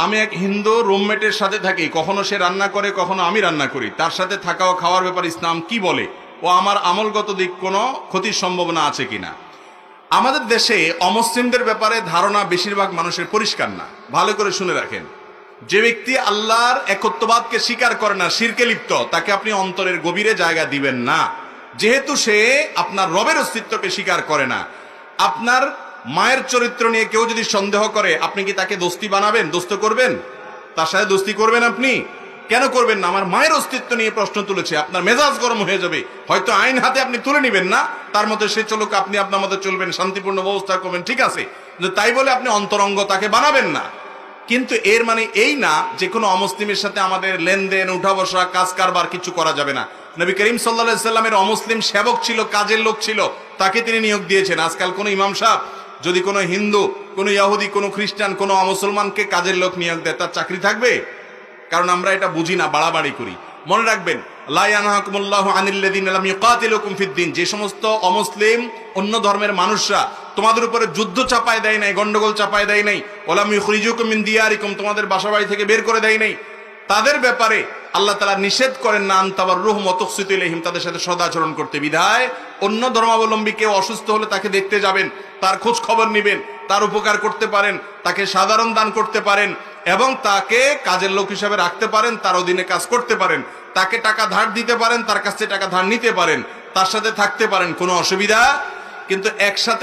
আমি এক হিন্দু রুমমেটের সাথে থাকি। কখনো সে রান্না করে, কখনো আমি রান্না করি। তার সাথে থাকা ও খাওয়ার ব্যাপারে ইসলাম কি বলে? ও আমার আমলগত দিক কোনো ক্ষতির সম্ভাবনা আছে কিনা আমাদের দেশে অমুসলিমদের ব্যাপারে ধারণা বেশিরভাগ মানুষের পরিষ্কার না। ভালো করে শুনে রাখেন। যে ব্যক্তি আল্লাহর একত্ববাদকে স্বীকার করে না, শিরকে লিপ্ত, তাকে আপনি অন্তরের গভীরে জায়গা দিবেন না। যেহেতু সে আপনার রবের অস্তিত্বকে স্বীকার করে না। আপনার মায়ের চরিত্র নিয়ে কেউ যদি সন্দেহ করে, আপনি কি তাকে দোস্তি বানাবেন, দোস্ত করবেন? তার সাথে দোস্তি করবেন আপনি? কেন করবেন না? আমার মায়ের অস্তিত্ব নিয়ে প্রশ্ন তুলেছে, আপনার মেজাজ গরম হয়ে যাবে। হয়তো আইন হাতে আপনি তুলে নেবেন না, তার মধ্যে সে চলুক, আপনি আপনার মতো চলবেন, শান্তিপূর্ণ ব্যবস্থা করবেন, ঠিক আছে। তাই বলে আপনি অন্তরঙ্গ তাকে বানাবেন না। কিন্তু এর মানে এই না, যে কোনো অমুসলিমের সাথে আমাদের লেনদেন উঠা বসা কাজ কারবার কিছু করা যাবে না। নবী করিম সাল্লা সাল্লামের অমুসলিম সেবক ছিল, কাজের লোক ছিল, তাকে তিনি নিয়োগ দিয়েছেন। আজকাল কোনো ইমাম সাহেব যদি কোনো হিন্দু, কোনো ইয়াহুদি, কোনো খ্রিস্টান, কোনো অমুসলমানকে কাজের লোক নিয়োগ দেয়, তার চাকরি থাকবে? কারণ আমরা এটা বুঝি না, বাড়াবাড়ি করি। মনে রাখবেন যে সমস্ত অমুসলিম, অন্য ধর্মের মানুষরা তোমাদের উপরে যুদ্ধ চাপায় দেয় নাই, গন্ডগোল চাপায় দেয় নাই ওলাম ইখরিজুকুম মিন দিয়ারিকুম, তোমাদের বাসাবাড়ি থেকে বের করে দেয় নাই তাদের ব্যাপারে আল্লাহ তালা নিষেধ করেন না, আন্তাবার রুহ মতকসিত ইলাইহিম, তাদের সাথে সদাচরণ করতে বিধায়। অন্য ধর্মাবলম্বী কেউ অসুস্থ হলে তাকে দেখতে যাবেন, তার খোঁজ খবর নেবেন, তার উপকার করতে পারেন, তাকে সাধারণ দান করতে পারেন এবং তাকে কাজের লোক হিসাবে রাখতে পারেন, তার অধীনে কাজ করতে পারেন, তাকে টাকা ধার দিতে পারেন, তার কাছ টাকা ধার নিতে পারেন, তার সাথে থাকতে পারেন, কোনো অসুবিধা। কিন্তু একসাথে